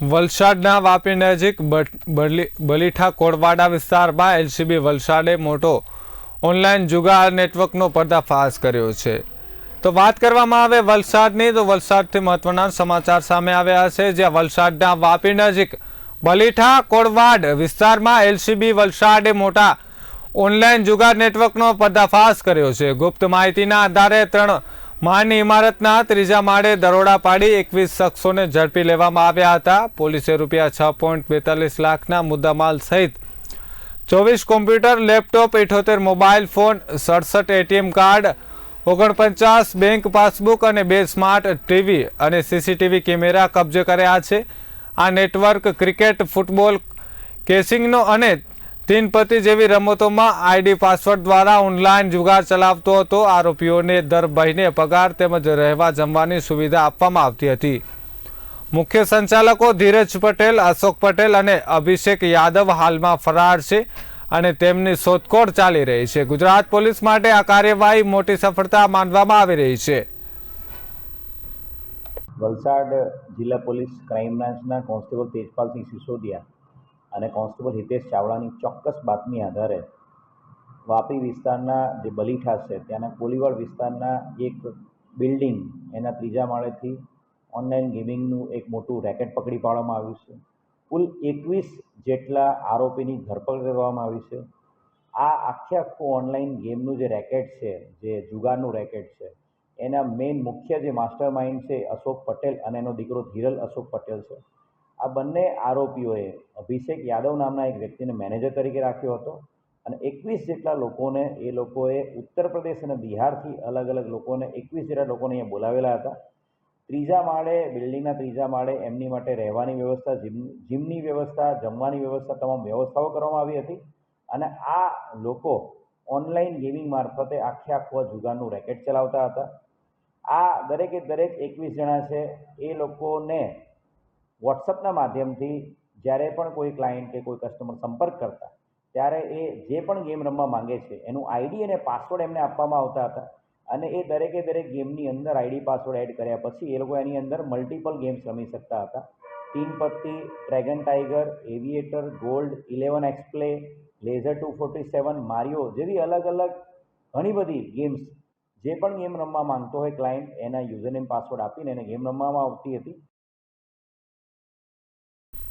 વલસાડના વાપી નજીક બલીઠા કોડવાડા વિસ્તારમાં એલસીબી વલસાડે મોટો ઓનલાઈન જુગાર નેટવર્કનો પર્દાફાશ કર્યો છે. તો વાત કરવામાં આવે વલસાડની, તો વલસાડથી મહત્વના સમાચાર સામે આવ્યા છે, જ્યાં વલસાડના વાપી નજીક બલીઠા કોડવાડ વિસ્તારમાં એલસીબી વલસાડે મોટા ઓનલાઈન જુગાર નેટવર્કનો પર્દાફાશ કર્યો છે. ગુપ્ત માહિતીના આધારે ત્રણ માળની ઇમારતના ત્રીજા માળે દરોડા પાડી એકવીસ શખ્સોને ઝડપી લેવામાં આવ્યા હતા. પોલીસે રૂપિયા છ પોઈન્ટ બેતાલીસ લાખના મુદ્દામાલ સહિત ચોવીસ કોમ્પ્યુટર, લેપટોપ, ઇઠોતેર મોબાઈલ ફોન, સડસઠ એટીએમ કાર્ડ, ઓગણપચાસ બેંક પાસબુક અને બે સ્માર્ટ ટીવી અને સીસીટીવી કેમેરા કબજે કર્યા છે. આ નેટવર્ક ક્રિકેટ, ફૂટબોલ, કેસિંગનો અને તીન પતિ જેવી રમતોમાં આઈડી પાસવર્ડ દ્વારા ઓનલાઈન જુગાર ચલાવતો હતો. આરોપીઓને દર મહિને પગાર તેમજ રહેવા જમવાની સુવિધા આપવામાં આવતી હતી. મુખ્ય સંચાલકો ધીરજ પટેલ, અશોક પટેલ અને અભિષેક યાદવ હાલમાં ફરાર છે અને તેમની શોધખોળ ચાલી રહી છે. ગુજરાત પોલીસ માટે આ કાર્યવાહી મોટી સફળતા માનવામાં આવી રહી છે. વલસાડ જિલ્લા પોલીસ ક્રાઇમ બ્રાન્ચના કોન્સ્ટેબલ તેજપાલસિંહ સિસોદિયા અને કોન્સ્ટેબલ હિતેશ ચાવડાની ચોક્કસ બાતમી આધારે વાપી વિસ્તારના જે બલીઠા છે, ત્યાંના કોલીવાડ વિસ્તારના એક બિલ્ડિંગ એના ત્રીજા માળેથી ઓનલાઈન ગેમિંગનું એક મોટું રેકેટ પકડી પાડવામાં આવ્યું છે. કુલ એકવીસ જેટલા આરોપીની ધરપકડ કરવામાં આવી છે. આ આખે આખું ઓનલાઈન ગેમનું જે રેકેટ છે, જે જુગારનું રેકેટ છે, એના મેઇન મુખ્ય જે માસ્ટર માઇન્ડ છે અશોક પટેલ અને એનો દીકરો ધીરલ અશોક પટેલ છે. આ બંને આરોપીઓએ અભિષેક યાદવ નામના એક વ્યક્તિને મેનેજર તરીકે રાખ્યો હતો અને એકવીસ જેટલા લોકોને એ લોકોએ ઉત્તર પ્રદેશ અને બિહારથી અલગ અલગ લોકોને એકવીસ જેટલા લોકોને અહીંયા બોલાવેલા હતા. ત્રીજા માળે, બિલ્ડિંગના ત્રીજા માળે એમની માટે રહેવાની વ્યવસ્થા, જીમ, જીમની વ્યવસ્થા, જમવાની વ્યવસ્થા તમામ વ્યવસ્થાઓ કરવામાં આવી હતી. અને આ લોકો ઓનલાઈન ગેમિંગ મારફતે આખે આખો જુગારનું રેકેટ ચલાવતા હતા. આ દરેકે દરેક એકવીસ જણા છે, એ લોકોને વોટ્સઅપના માધ્યમથી જ્યારે પણ કોઈ ક્લાયન્ટ કે કોઈ કસ્ટમર સંપર્ક કરતા, ત્યારે એ જે પણ ગેમ રમવા માંગે છે, એનું આઈડી અને પાસવર્ડ એમને આપવામાં આવતા હતા. અને એ દરેકે દરેક ગેમની અંદર આઈડી પાસવર્ડ એડ કર્યા પછી એ લોકો એની અંદર મલ્ટિપલ ગેમ્સ રમી શકતા હતા. Teen Patti dragon tiger aviator gold eleven Xplay laser two forty seven Mario જેવી અલગ અલગ ઘણી બધી ગેમ્સ જે પણ ગેમ રમવા માંગતો હોય ક્લાયન્ટ એના યુઝરનેમ પાસવર્ડ આપીને એને ગેમ રમવામાં આવતી હતી.